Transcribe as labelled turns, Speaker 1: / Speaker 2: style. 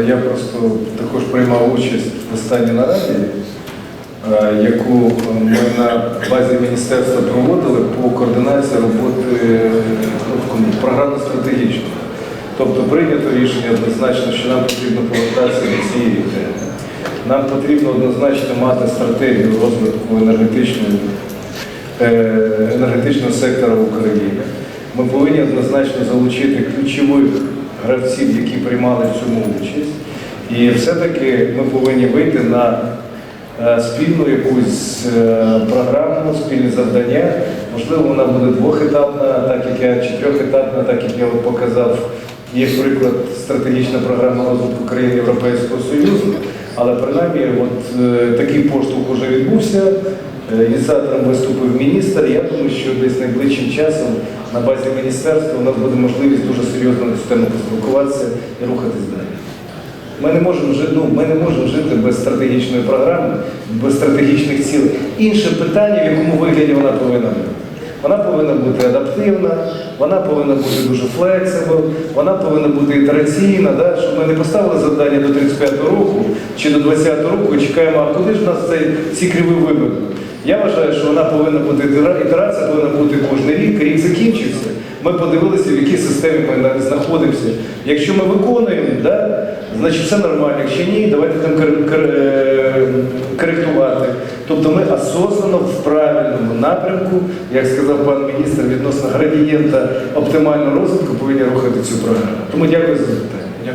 Speaker 1: Я просто також приймав участь в останній нараді, е, яку ми на базі міністерства проводили по координації роботи е, ну, програмно-стратегічно. Тобто прийнято рішення однозначно, що нам потрібно повертатися до цієї теми. Нам потрібно однозначно мати стратегію розвитку енергетичної, е, енергетичного сектора в Україні. Ми повинні однозначно залучити ключових гравців, які приймали в цьому участь. І все-таки ми повинні вийти на е, спільну якусь е, програму, спільне завдання. Можливо, вона буде двохетапна, так як я, чи трьохетапна, так як я показав. Є приклад стратегічна програма розвитку країн Європейського Союзу, але принаймні от, е, такий поштовх вже відбувся. Ініціатором виступив міністр. Я думаю, що десь найближчим часом на базі міністерства у нас буде можливість дуже серйозно на цю тему поспілкуватися і рухатись далі. Ми не можемо жити, ну, ми не можемо жити без стратегічної програми, без стратегічних цілей. Інше питання, в якому вигляді вона повинна бути. Вона повинна бути адаптивна, вона повинна бути дуже флексибл, вона повинна бути ітераційна, да? щоб ми не поставили завдання до 35-го року чи до 20-го року і чекаємо, а куди ж у нас цей, ці криви вибили. Я вважаю, що вона повинна бути ітера- ітерація повинна бути кожен рік. Рік закінчився. Ми подивилися, в якій системі ми знаходимося. Якщо ми виконуємо, да, значить все нормально. Якщо ні, давайте там е, коректувати. Тобто ми осознано в правильному напрямку, як сказав пан міністр, відносно градієнта оптимального розвитку повинні рухати цю програму. Тому дякую за запитання.